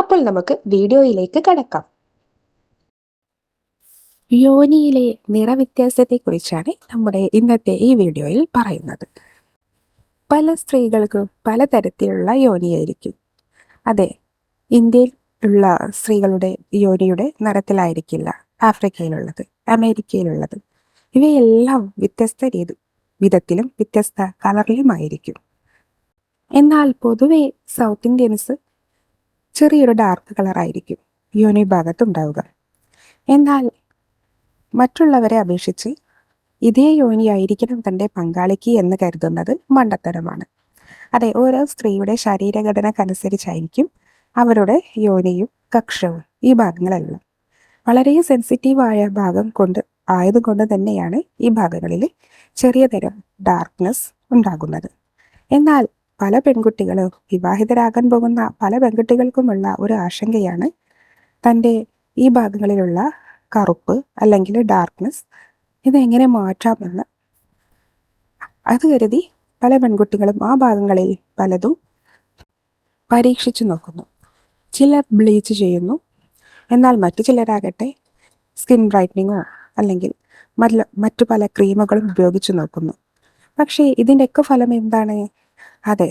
അപ്പോൾ നമുക്ക് വീഡിയോയിലേക്ക് കടക്കാം. യോനിയിലെ നിറവ്യത്യാസത്തെക്കുറിച്ചാണ് നമ്മുടെ ഇന്നത്തെ ഈ വീഡിയോയിൽ പറയുന്നത്. പല സ്ത്രീകൾക്കും പലതരത്തിലുള്ള യോനിയായിരിക്കും. അതെ ഇന്ത്യയിൽ ഉള്ള സ്ത്രീകളുടെ യോനിയുടെ നിറത്തിലായിരിക്കില്ല ആഫ്രിക്കയിലുള്ളത് അമേരിക്കയിലുള്ളത്. ഇവയെല്ലാം വ്യത്യസ്ത രീതി വിധത്തിലും വ്യത്യസ്ത കളറിലുമായിരിക്കും. എന്നാൽ പൊതുവെ സൗത്ത് ഇന്ത്യൻസ് ചെറിയൊരു ഡാർക്ക് കളറായിരിക്കും യോനി ഭാഗത്തുണ്ടാവുക എന്നാൽ മറ്റുള്ളവരെ അപേക്ഷിച്ച് ഇതേ യോനിയായിരിക്കണം തന്റെ പങ്കാളിക്ക് എന്ന് കരുതുന്നത് മണ്ടത്തരമാണ്. അതെ ഓരോ സ്ത്രീയുടെ ശരീരഘടനക്കനുസരിച്ചായിരിക്കും അവരുടെ യോനിയും കക്ഷവും ഈ ഭാഗങ്ങളെല്ലാം. വളരെ സെൻസിറ്റീവായ ഭാഗം കൊണ്ട് ആയതുകൊണ്ട് തന്നെയാണ് ഈ ഭാഗങ്ങളിൽ ചെറിയ തരം ഡാർക്ക്നെസ് ഉണ്ടാകുന്നത്. എന്നാൽ പല പെൺകുട്ടികളും വിവാഹിതരാകാൻ പോകുന്ന പല പെൺകുട്ടികൾക്കുമുള്ള ഒരു ആശങ്കയാണ് തന്റെ ഈ ഭാഗങ്ങളിലുള്ള കറുപ്പ് അല്ലെങ്കിൽ ഡാർക്ക്നെസ് ഇതെങ്ങനെ മാറ്റാമെന്ന് അത് കരുതി പല പെൺകുട്ടികളും ആ ഭാഗങ്ങളിൽ പലതും പരീക്ഷിച്ചു നോക്കുന്നു. ചിലർ ബ്ലീച്ച് ചെയ്യുന്നു. എന്നാൽ മറ്റു ചിലരാകട്ടെ സ്കിൻ ബ്രൈറ്റനിങ്ങോ അല്ലെങ്കിൽ മറ്റു പല ക്രീമുകളും ഉപയോഗിച്ചു നോക്കുന്നു. പക്ഷേ ഇതിന്റെയൊക്കെ ഫലം എന്താണ്? അതെ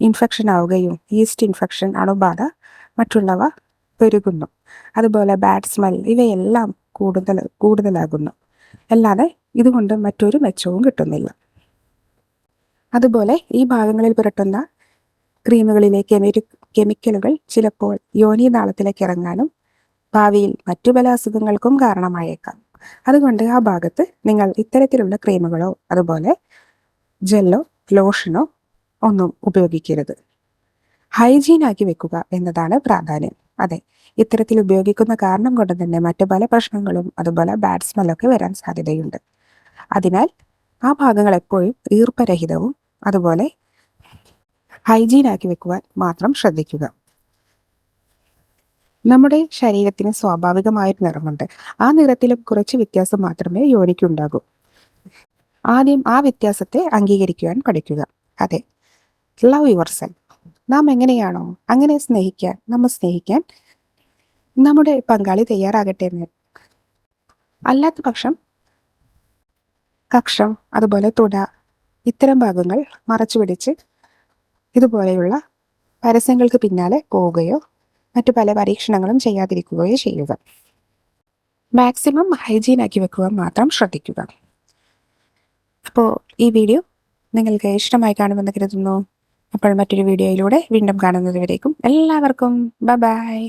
ഇൻഫെക്ഷൻ ആവുകയും ഈസ്റ്റ് ഇൻഫെക്ഷൻ അണുബാധ മറ്റുള്ളവ പെരുകുന്നു. അതുപോലെ ബാഡ് സ്മെൽ ഇവയെല്ലാം കൂടുതൽ കൂടുതലാകുന്നു. അല്ലാതെ ഇതുകൊണ്ട് മറ്റൊരു മെച്ചവും കിട്ടുന്നില്ല. അതുപോലെ ഈ ഭാഗങ്ങളിൽ പുരട്ടുന്ന ക്രീമുകളിലെ കെമി കെമിക്കലുകൾ ചിലപ്പോൾ യോനി നാളത്തിലേക്ക് ഇറങ്ങാനും ഭാവിയിൽ മറ്റു പല അസുഖങ്ങൾക്കും കാരണമായേക്കാം. അതുകൊണ്ട് ആ ഭാഗത്ത് നിങ്ങൾ ഇത്തരത്തിലുള്ള ക്രീമുകളോ അതുപോലെ ജെല്ലോ ലോഷനോ ഒന്നും ഉപയോഗിക്കരുത്. ഹൈജീൻ ആക്കി വെക്കുക എന്നതാണ് പ്രാധാന്യം. അതെ ഇത്തരത്തിൽ ഉപയോഗിക്കുന്ന കാരണം കൊണ്ട് തന്നെ മറ്റു പല പ്രശ്നങ്ങളും അതുപോലെ ബാഡ് സ്മെല്ലൊക്കെ വരാൻ സാധ്യതയുണ്ട്. അതിനാൽ ആ ഭാഗങ്ങൾ എപ്പോഴും ഈർപ്പരഹിതവും അതുപോലെ ഹൈജീൻ ആക്കി വെക്കുവാൻ മാത്രം ശ്രദ്ധിക്കുക. നമ്മുടെ ശരീരത്തിന് സ്വാഭാവികമായൊരു നിറമുണ്ട്. ആ നിറത്തിലും കുറച്ച് വ്യത്യാസം മാത്രമേ യോനിക്കുണ്ടാകൂ. ആദ്യം ആ വ്യത്യാസത്തെ അംഗീകരിക്കുവാൻ പഠിക്കുക. അതെ ലവ് യുവർ സെൽഫ് നാം എങ്ങനെയാണോ അങ്ങനെ സ്നേഹിക്കാൻ നമ്മൾ സ്നേഹിക്കാൻ നമ്മുടെ പങ്കാളി തയ്യാറാകട്ടെ എന്ന്. അല്ലാത്ത പക്ഷം കക്ഷം അതുപോലെ തുട ഇത്തരം ഭാഗങ്ങൾ മറച്ചു പിടിച്ച് ഇതുപോലെയുള്ള പരസ്യങ്ങൾക്ക് പിന്നാലെ പോവുകയോ മറ്റു പല പരീക്ഷണങ്ങളും ചെയ്യാതിരിക്കുകയോ ചെയ്യുക. മാക്സിമം ഹൈജീൻ ആക്കി വെക്കുക മാത്രം ശ്രദ്ധിക്കുക. അപ്പോൾ ഈ വീഡിയോ നിങ്ങൾക്ക് ഇഷ്ടമായി കാണുമെന്ന് കരുതുന്നു. അപ്പോൾ മറ്റൊരു വീഡിയോയിലൂടെ വീണ്ടും കാണുന്നതുവരേക്കും എല്ലാവർക്കും ബൈ